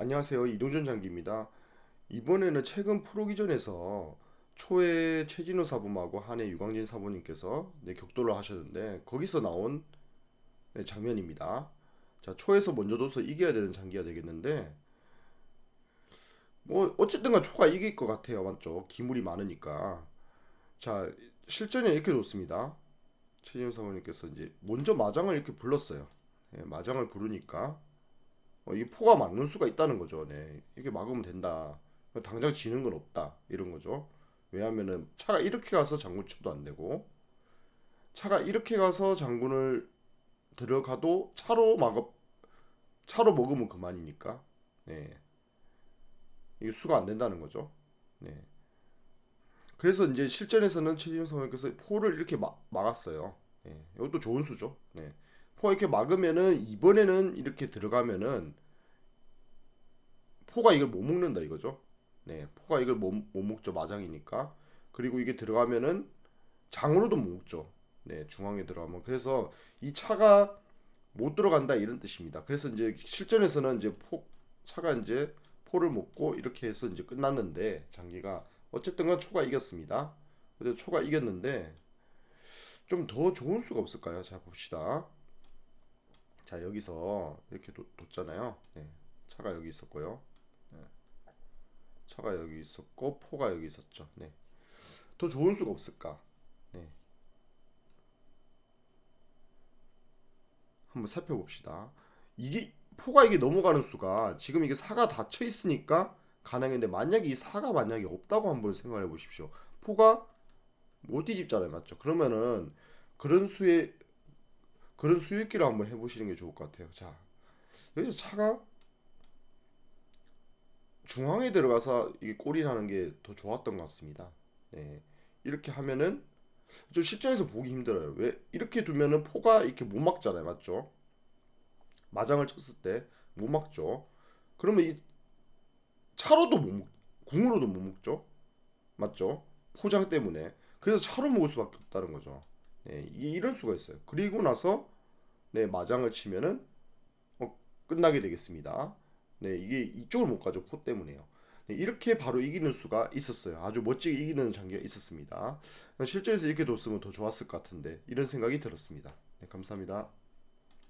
안녕하세요. 이동준 장기입니다. 이번에는 최근 프로기전에서 초에 최진우 사범하고 한해 유광진 사범님께서 네, 격돌을 하셨는데 거기서 나온 네, 장면입니다. 자, 초에서 먼저 둬서 이겨야 되는 장기가 되겠는데 뭐 어쨌든간 초가 이길 것 같아요. 맞죠? 기물이 많으니까. 자, 실전에 이렇게 뒀습니다. 최진우 사범님께서 이제 먼저 마장을 이렇게 불렀어요. 예, 마장을 부르니까 어, 이 포가 막는 수가 있다는 거죠. 네. 이렇게 막으면 된다. 당장 지는 건 없다. 이런 거죠. 왜냐하면은 차가 이렇게 가서 장군 쳐도 안 되고 차가 이렇게 가서 장군을 들어가도 차로 막어 차로 먹으면 그만이니까. 네. 이게 수가 안 된다는 거죠. 네. 그래서 이제 실전에서는 최진우 선수께서 포를 이렇게 막, 막았어요. 네. 이것도 좋은 수죠. 네. 포 이렇게 막으면은 이번에는 이렇게 들어가면은 포가 이걸 못 먹는다 이거죠. 네, 포가 이걸 못, 못 먹죠 마장이니까. 그리고 이게 들어가면은 장으로도 못 먹죠. 네, 중앙에 들어가면 그래서 이 차가 못 들어간다 이런 뜻입니다. 그래서 이제 실전에서는 이제 포 차가 이제 포를 먹고 이렇게 해서 이제 끝났는데 장기가 어쨌든간 초가 이겼습니다. 초가 이겼는데 좀 더 좋은 수가 없을까요? 자 봅시다. 자 여기서 이렇게 뒀, 뒀잖아요. 네, 차가 여기 있었고요. 네, 차가 여기 있었고 포가 여기 있었죠. 네, 더 좋은 수가 없을까? 네, 한번 살펴봅시다. 이게 포가 이게 넘어가는 수가 지금 이게 사가 닫혀 있으니까 가능했는데 만약에 이 사가 만약에 없다고 한번 생각해 보십시오. 포가 못 뒤집잖아요, 맞죠? 그러면은 그런 수의 그런 수익기를 한번 해보시는 게 좋을 것 같아요. 자, 여기서 차가 중앙에 들어가서 이게 골이 나는 게 더 좋았던 것 같습니다. 네, 이렇게 하면은 좀 실전에서 보기 힘들어요. 왜 이렇게 두면은 포가 이렇게 못 막잖아요, 맞죠? 마장을 쳤을 때 못 막죠. 그러면 이 차로도 못 먹, 궁으로도 못 먹죠, 맞죠? 포장 때문에 그래서 차로 먹을 수밖에 없다는 거죠. 네, 이게 이럴 수가 있어요. 그리고 나서 네, 마장을 치면은 어, 끝나게 되겠습니다. 네, 이게 이쪽을 못 가죠. 포 때문에요. 네, 이렇게 바로 이기는 수가 있었어요. 아주 멋지게 이기는 장기가 있었습니다. 실전에서 이렇게 뒀으면 더 좋았을 것 같은데 이런 생각이 들었습니다. 네, 감사합니다.